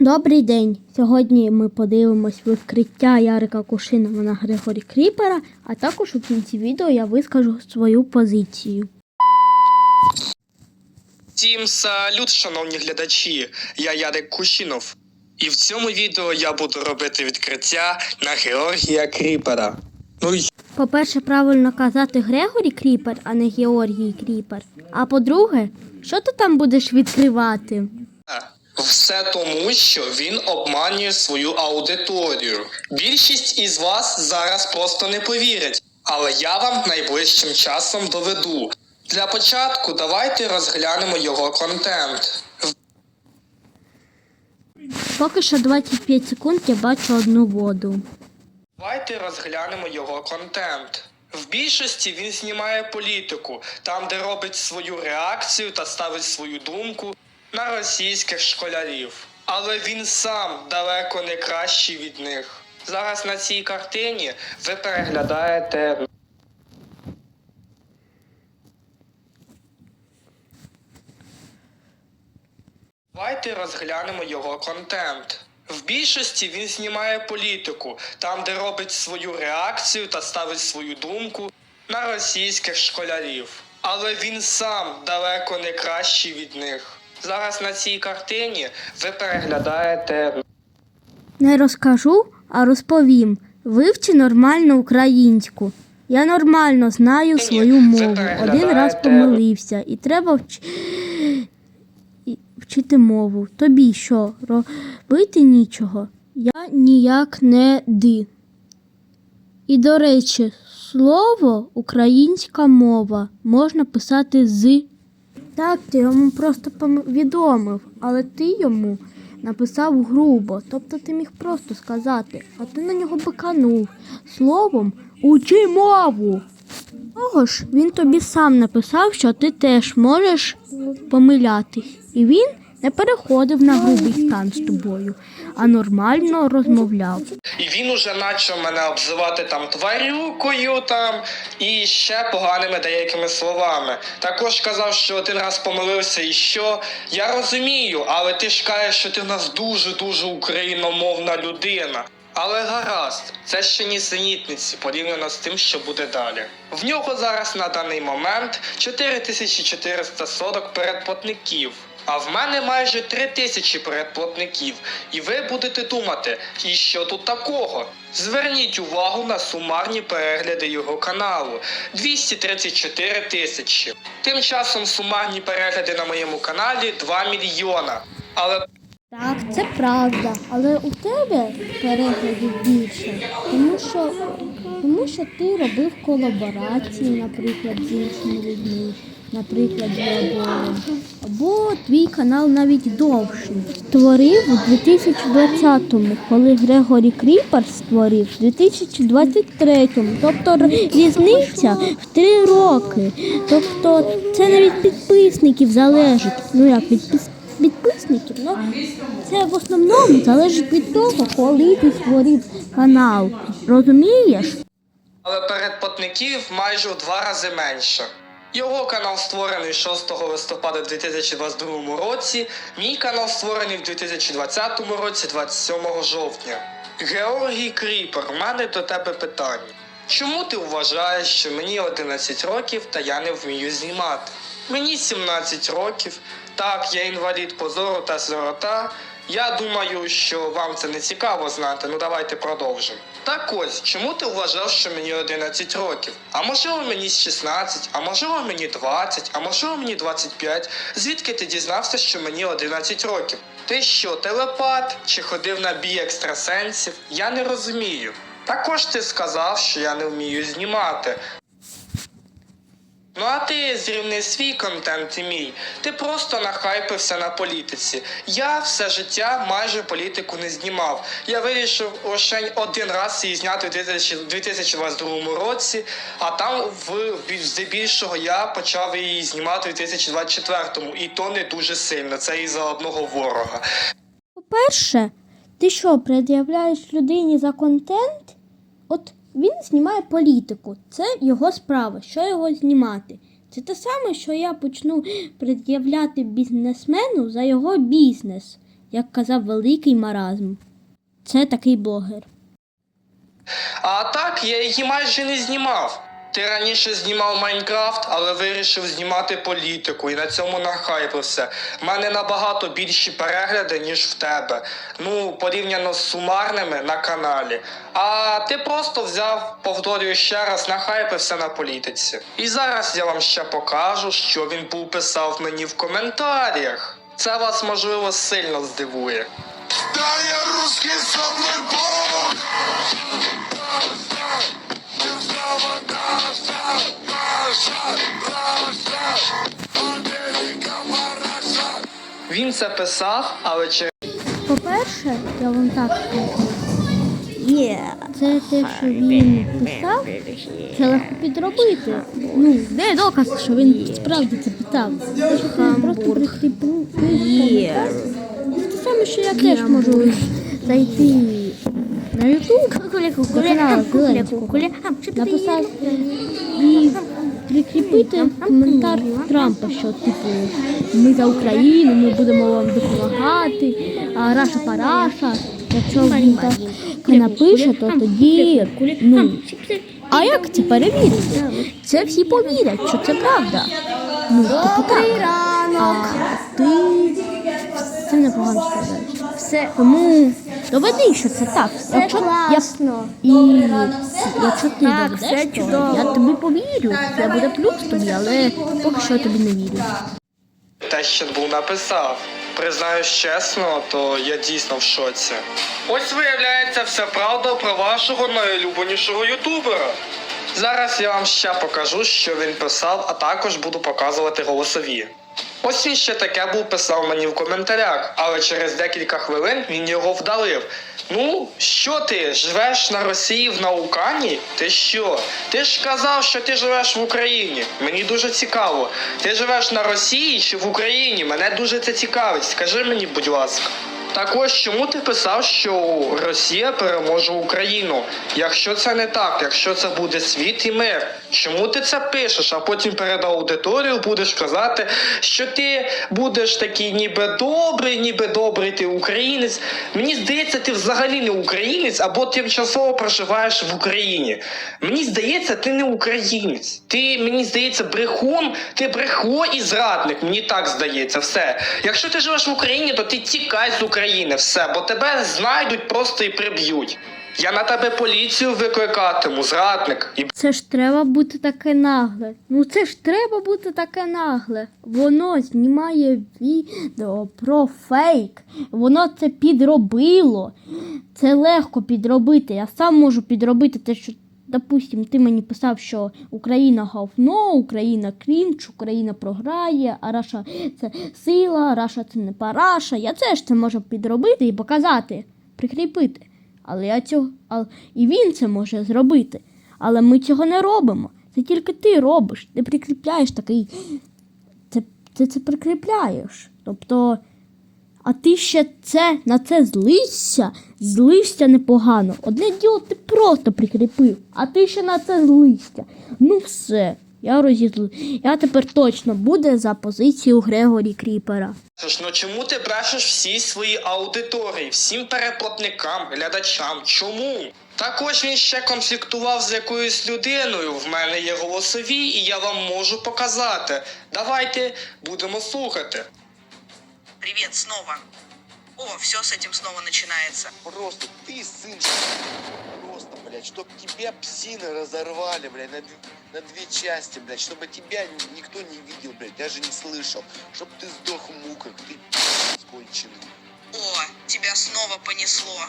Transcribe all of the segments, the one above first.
Добрий день! Сьогодні ми подивимось відкриття Ярика Кушинова на Григорі Кріпера, а також у кінці відео я вискажу свою позицію. Всім салют, шановні глядачі! Я Ярик Кущинов. І в цьому відео я буду робити відкриття на Георгія Кріпера. Ну й По-перше, правильно казати Грегорі Кріпер, а не Георгій Кріпер. А по-друге, що ти там будеш відкривати? Все тому, що він обманює свою аудиторію. Більшість із вас зараз просто не повірять, але я вам найближчим часом доведу. Для початку давайте розглянемо його контент. Поки що 25 секунд я бачу одну воду. Давайте розглянемо його контент. В більшості він знімає політику, там, де робить свою реакцію та ставить свою думку на російських школярів. Але він сам далеко не кращий від них. Зараз на цій картині ви переглядаєте Давайте розглянемо його контент. В більшості він знімає політику, там, де робить свою реакцію та ставить свою думку на російських школярів. Але він сам далеко не кращий від них. Зараз на цій картині ви переглядаєте Не розкажу, а розповім. Вивчи нормально українську. Я нормально знаю свою мову. Один раз помилився, і треба вч... і вчити мову. Тобі що, робити нічого? Я ніяк не ди. І, до речі, слово українська мова можна писати з. Так, ти йому просто повідомив, але ти йому написав грубо, тобто ти міг просто сказати, а ти на нього биканув словом учи мову. Того ж він тобі сам написав, що ти теж можеш помилятись. І він не переходив на грубий стан з тобою, а нормально розмовляв. І він уже почав мене обзивати там тварюкою там і ще поганими деякими словами. Також казав, що один раз помилився і що. Я розумію, але ти ж кажеш, що ти в нас дуже-дуже україномовна людина. Але гаразд, це ще нісенітниці порівняно з тим, що буде далі. В нього зараз на даний момент 4440 передплатників. А в мене майже 3000 передплатників. І ви будете думати, і що тут такого? Зверніть увагу на сумарні перегляди його каналу 234 тисячі. Тим часом сумарні перегляди на моєму каналі 2 мільйона. Але Так, це правда, але у тебе переглядів більше, тому що, тому що ти робив колаборації, наприклад, з іншими людьми, наприклад. Або твій канал навіть довший. Створив у 2020-му, коли Грегорі Кріпер створив у 2023-му. Тобто різниця в три роки. Тобто це навіть підписників залежить. Ну як підпис... підписників? Ну, це в основному залежить від того, коли ти створив канал. Розумієш? Але передплатників майже в два рази менше. Його канал створений 6 листопада 2022 році, мій канал створений в 2020 році, 27 жовтня. Георгій Кріпер, у мене до тебе питання. Чому ти вважаєш, що мені 11 років та я не вмію знімати? Мені 17 років, так, я інвалід по зору та сирота. Я думаю, що вам це не цікаво знати, ну давайте продовжимо. Так ось, чому ти вважав, що мені 11 років? А можливо мені 16, а можливо мені 20, а можливо мені 25. Звідки ти дізнався, що мені 11 років? Ти що, телепат чи ходив на бій екстрасенсів? Я не розумію. Також ти сказав, що я не вмію знімати. Ну а ти зрівни свій контент і мій. Ти просто нахайпився на політиці. Я все життя майже політику не знімав. Я вирішив лише один раз її зняти у 2000 2022 році, а там в бі- здебільшого я почав її знімати у 2024, і то не дуже сильно. Це із-за одного ворога. По-перше, ти що, пред'являєш людині за контент? От він знімає політику, це його справа, що його знімати. Це те саме, що я почну пред'являти бізнесмену за його бізнес. як казав великий маразм. Це такий блогер. А так я її майже не знімав. Ти раніше знімав Майнкрафт, але вирішив знімати політику і на цьому нахайпився. В мене набагато більші перегляди, ніж в тебе. Ну, порівняно з сумарними на каналі. А ти просто взяв, повторюю ще раз, нахайпився на політиці. І зараз я вам ще покажу, що він був писав мені в коментарях. Це вас можливо сильно здивує. Да, я русский самый Він це писав, але через По-перше, я вам так скажу. Це те, що він писав, це легко підробити. Ну, де доказ, що він справді це ти просто прикріпив Те саме, що я теж можу зайти на YouTube, на канал Зеленського, написати і прикріпити коментар Трампа, що типу ми за Україну, ми будемо вам допомагати, а Раша Параша. Якщо він так напише, то тоді ну, а як це перевірити? Це всі повірять, що це правда. Ну, типу так. А ти це непогано сказати. Все. Тому доведи, що це так. якщо класно. Я, і якщо ти Так, доведеш, все то чудово. я тобі повірю. Це буде плюс тобі, але поки що я тобі не вірю. те, що був написав. Признаюсь чесно, то я дійсно в шоці. Ось виявляється вся правда про вашого найулюбленішого ютубера. Зараз я вам ще покажу, що він писав, а також буду показувати голосові. Ось він ще таке був писав мені в коментарях, але через декілька хвилин він його вдалив. Ну, що ти живеш на Росії в Наукані? Ти що? Ти ж казав, що ти живеш в Україні. Мені дуже цікаво. Ти живеш на Росії чи в Україні? Мене дуже це цікавить. Скажи мені, будь ласка. Так ось чому ти писав, що Росія переможе Україну? Якщо це не так, якщо це буде світ і мир, чому ти це пишеш, а потім перед аудиторією будеш казати, що ти будеш такий ніби добрий, ніби добрий ти українець. Мені здається, ти взагалі не українець або тимчасово проживаєш в Україні. Мені здається, ти не українець. Ти мені здається, брехун, ти брехло і зрадник. Мені так здається, все. Якщо ти живеш в Україні, то ти тікай з України, все, бо тебе знайдуть просто і приб'ють. Я на тебе поліцію викликатиму, зрадник. І Це ж треба бути таке нагле. Ну це ж треба бути таке нагле. Воно знімає відео про фейк. Воно це підробило. Це легко підробити. Я сам можу підробити те, що, допустим, ти мені писав, що Україна говно, Україна крінч, Україна програє, а Раша це сила, Раша це не параша. Я теж це можу підробити і показати, прикріпити. Але я цього, і він це може зробити. Але ми цього не робимо. Це тільки ти робиш. Ти прикріпляєш такий. Це, це, це прикріпляєш. Тобто, а ти ще це на це злишся, злишся непогано. Одне діло ти просто прикріпив, а ти ще на це злишся. Ну все, я розізлю. Я тепер точно буде за позицію Грегорі Кріпера. Слушай, ну чому ти брешеш всій своїй аудиторії, всім переплатникам, глядачам? Чому? Також він ще конфліктував з якоюсь людиною. В мене є голосові, і я вам можу показати. Давайте будемо слухати. Привет снова. О, все с этим снова начинается. Просто ты сын. Блядь, чтоб тебя псины разорвали, блядь, на, на две части, блядь, чтобы тебя ни- никто не видел, блядь, даже не слышал. Чтоб ты сдох в муках, ты пи***ц конченый. О, тебя снова понесло.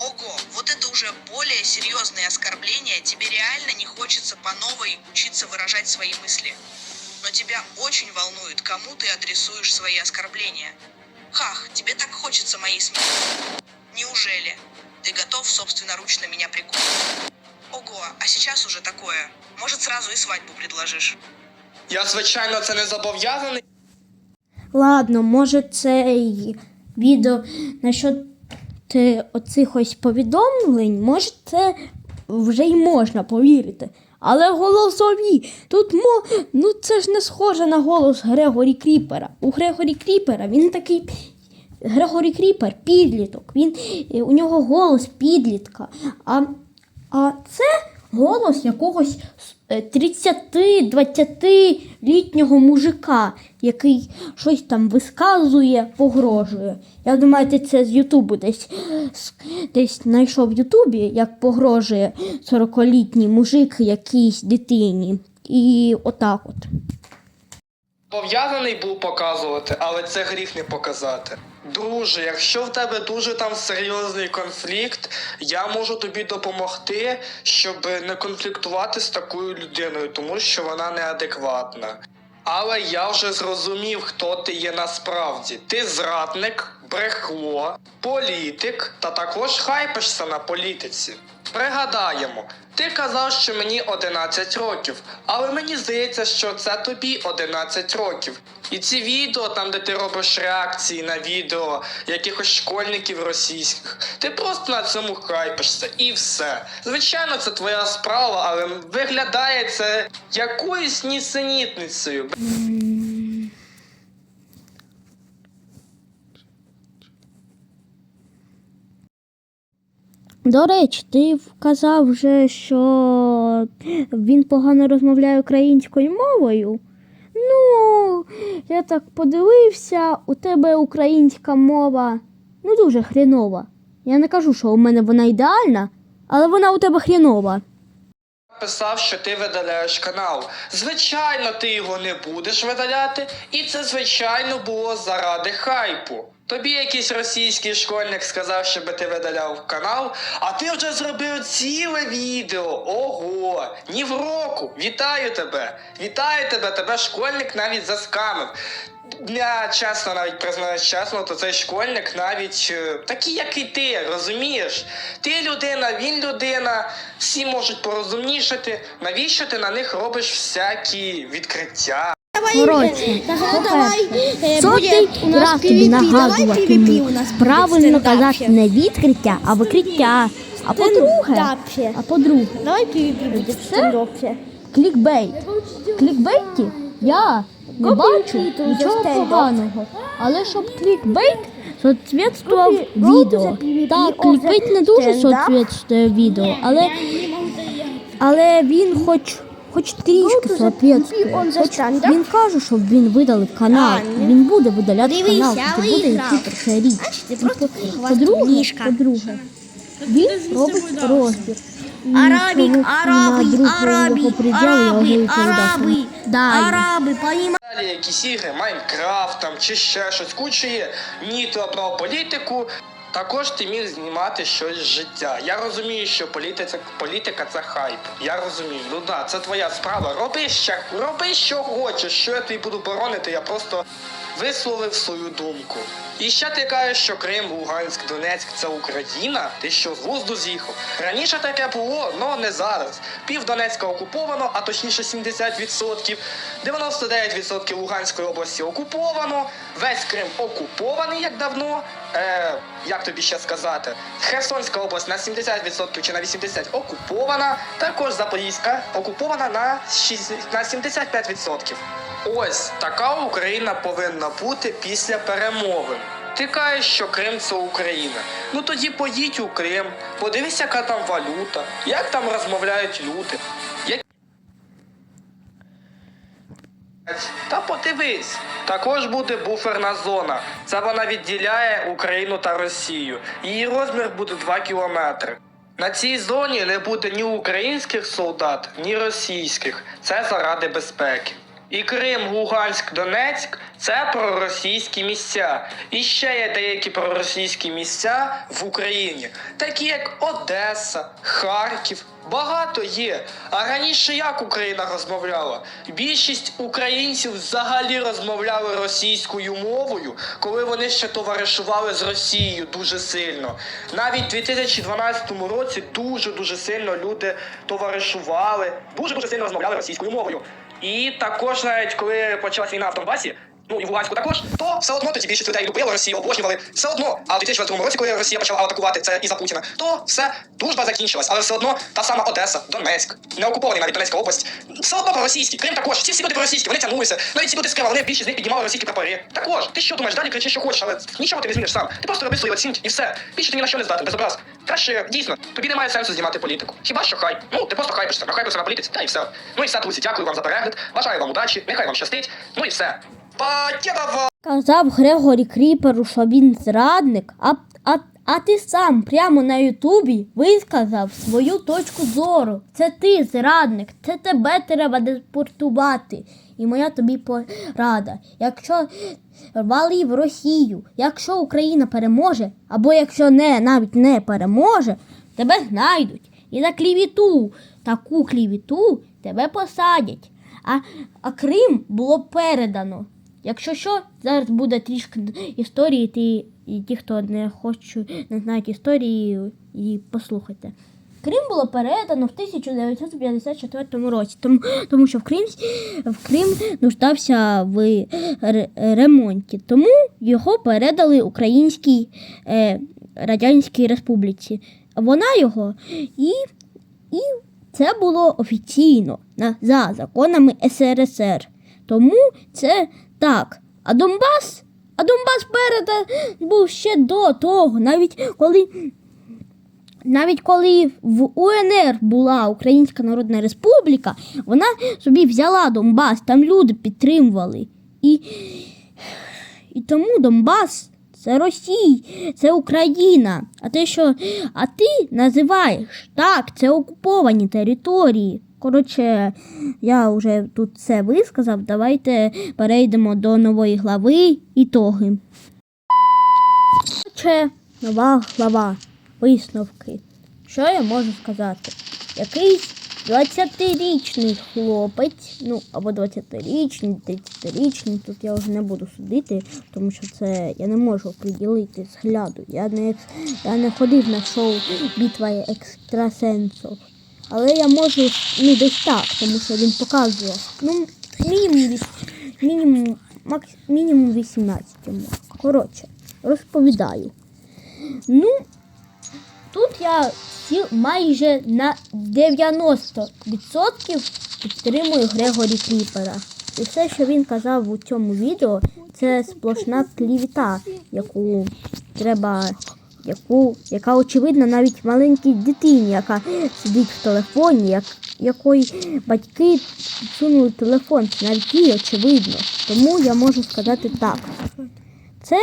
Ого, вот это уже более серьезные оскорбления. Тебе реально не хочется по новой учиться выражать свои мысли. Но тебя очень волнует, кому ты адресуешь свои оскорбления. Хах, тебе так хочется моей смерти. Неужели? Ты готов собственноручно меня прикончить? Ого, а сейчас уже такое. Может, сразу и свадьбу предложишь? Я, звичайно, це не зобов'язаний. Ладно, може цей відео насчет е, оцих ось повідомлень, може це вже й можна повірити. Але голосові, тут мо, ну це ж не схоже на голос Грегорі Кріпера. У Грегорі Кріпера він такий Грегорі Кріпер підліток. Він, е, у нього голос підлітка. А, а це голос якогось е, 30-20-літнього мужика, який щось там висказує, погрожує. Я думаю, це з Ютубу десь, десь знайшов в Ютубі, як погрожує 40-літній мужик якійсь дитині. І отак от. Пов'язаний був показувати, але це гріх не показати. Друже, якщо в тебе дуже там серйозний конфлікт, я можу тобі допомогти, щоб не конфліктувати з такою людиною, тому що вона неадекватна. Але я вже зрозумів, хто ти є насправді. Ти зрадник, брехло, політик та також хайпишся на політиці. Пригадаємо, ти казав, що мені 11 років, але мені здається, що це тобі 11 років. І ці відео, там де ти робиш реакції на відео якихось школьників російських, ти просто на цьому хайпишся і все. Звичайно, це твоя справа, але виглядає це якоюсь нісенітницею. До речі, ти вказав вже, що він погано розмовляє українською мовою. Ну, я так подивився, у тебе українська мова ну дуже хрінова. Я не кажу, що у мене вона ідеальна, але вона у тебе хрінова. Писав, що ти видаляєш канал. Звичайно, ти його не будеш видаляти, і це звичайно було заради хайпу. Тобі якийсь російський школьник сказав, щоб ти видаляв канал, а ти вже зробив ціле відео. Ого, ні в року. Вітаю тебе! Вітаю тебе! Тебе школьник навіть заскамив. Я чесно навіть признаюсь чесно, то цей школьник навіть е, такий, як і ти, розумієш? Ти людина, він людина, всі можуть порозумнішати. Навіщо ти на них робиш всякі відкриття? Коротше, е, сотий у нас раз тобі нагадувати правильно казати не відкриття, а викриття. А по-друге, а по-друге, Давай клікбейт. Клікбейті? Я не бачу нічого поганого. Але щоб клікбейт соответствував відео. Так, клікбейт не дуже соответствує відео, але, але він хоч. Хоч трішки за Хоч він каже, щоб він видалив канал. А. Він буде видаляти Дивися, канал, це буде йти перша річ. Значить, ти просто По- По-друге, по-друге, він робить розбір. Його приділ, я араби, говорю, араби, Далі. Далі якісь ігри, Майнкрафт там чи ще щось. Куча є. Ні, ти обрав політику. Також ти міг знімати щось з життя. Я розумію, що політика, політика це хайп. Я розумію. Ну да, це твоя справа. Роби ще, роби що хочеш. Що я тобі буду боронити, я просто висловив свою думку. І ще ти кажеш, що Крим, Луганськ, Донецьк це Україна. Ти що з глузду з'їхав? Раніше таке було, але не зараз. Пів Донецька окуповано, а точніше 70%. 99% Луганської області окуповано. Весь Крим окупований як давно. Е, як тобі ще сказати? Херсонська область на 70% чи на 80% окупована. Також Запорізька окупована на, 6, на 75%. Ось така Україна повинна бути після перемовин. Ти кажеш, що Крим це Україна. Ну тоді поїдь у Крим, подивись, яка там валюта, як там розмовляють люди. Та подивись, також буде буферна зона. Це вона відділяє Україну та Росію. Її розмір буде 2 кілометри. На цій зоні не буде ні українських солдат, ні російських. Це заради безпеки. І Крим, Луганськ, Донецьк це проросійські місця. І ще є деякі проросійські місця в Україні, такі як Одеса, Харків. Багато є. А раніше як Україна розмовляла? Більшість українців взагалі розмовляли російською мовою, коли вони ще товаришували з Росією дуже сильно. Навіть у 2012 році дуже дуже сильно люди товаришували, дуже дуже сильно розмовляли російською мовою. І також навіть коли почалась війна в Донбасі, ну і в також, то все одно тоді більшість людей любили Росію, обожнювали. Все одно. А в 2022 році, коли Росія почала атакувати це і за Путіна, то все дружба закінчилась, але все одно та сама Одеса, Донецьк, не окупований навіть Донецька область, все одно проросійські. Крим також. Всі всі люди проросійські, вони тягнулися. Навіть ці люди з Крима, вони більшість з них піднімали російські прапори. Також. Ти що думаєш, далі кричи, що хочеш, але нічого ти не зміниш сам. Ти просто роби свої оцінки і все. Більше ти ні на що не здатен, без. Краще дійсно, тобі немає сенсу знімати політику. Хіба що хай? Ну ти просто хайпишся, хайпишся на політиці, та і все. Ну і все, друзі, дякую вам за перегляд. Бажаю вам удачі, нехай вам щастить. Ну і все. Казав Грегорі Кріперу, що він зрадник, а, а, а ти сам прямо на Ютубі висказав свою точку зору. Це ти зрадник, це тебе треба депортувати. І моя тобі порада. Якщо вали в Росію, якщо Україна переможе, або якщо не навіть не переможе, тебе знайдуть. І за клівіту, таку клівіту тебе посадять. А, а Крим було передано. Якщо що, зараз буде трішки історії, ті, і ті, хто не хочуть, не знають історії, і послухайте. Крим було передано в 1954 році, тому, тому що в Крим, в Крим нуждався в ремонті. Тому його передали Українській е, Радянській Республіці. Вона його і, і це було офіційно за законами СРСР. Тому це так. А Донбас? А Донбас переда був ще до того, навіть коли. Навіть коли в УНР була Українська Народна Республіка, вона собі взяла Донбас, там люди підтримували. І, і тому Донбас це Росія, це Україна. А те, що а ти називаєш так, це окуповані території. Коротше, я вже тут все висказав. Давайте перейдемо до нової глави ітоги. Коротше, нова глава. Висновки. Що я можу сказати? Якийсь 20-річний хлопець, ну або 20-річний, 30-річний, тут я вже не буду судити, тому що це я не можу приділити згляду. Я не, я не ходив на шоу Бітва екстрасенсів. Але я можу ну, десь так, тому що він показував. Ну, мінімум, мінімум, макс, мінімум 18 йому. Коротше, розповідаю. Ну, тут я сіл майже на 90% підтримую Грегорі Кріпера. І все, що він казав у цьому відео, це сплошна клівіта, яку треба, яку, яка очевидна навіть маленькій дитині, яка сидить в телефоні, як, якої батьки підсунули телефон. Це навіть їй очевидно. Тому я можу сказати так. Це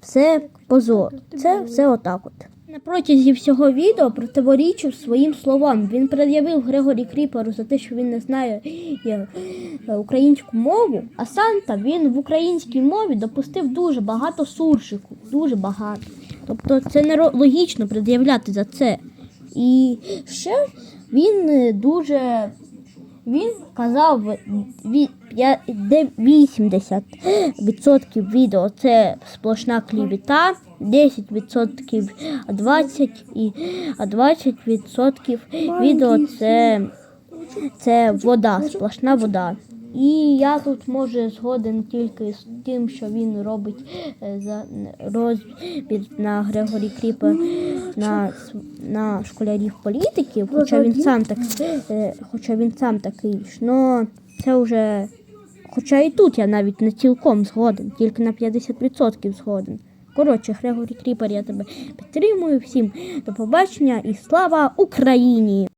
все позор. Це все отак от. На протязі всього відео противорічив своїм словам. Він пред'явив Грегорі Кріперу за те, що він не знає е, українську мову, а Санта він в українській мові допустив дуже багато суржику. Дуже багато. Тобто це не логічно пред'являти за це. І ще він е, дуже він казав ві- п'я- 80% відео це сплошна клівіта, 10% а 20 і а 20% відео це, це вода, сплошна вода. І я тут може згоден тільки з тим, що він робить е, за розбір на Грегорі Кріпер на, на школярів політиків, хоча він сам так, е, хоча він сам такий ж. Но це вже. Хоча і тут я навіть не цілком згоден, тільки на 50% згоден. Коротше, Грегорі Кріпер, я тебе підтримую. Всім до побачення і слава Україні!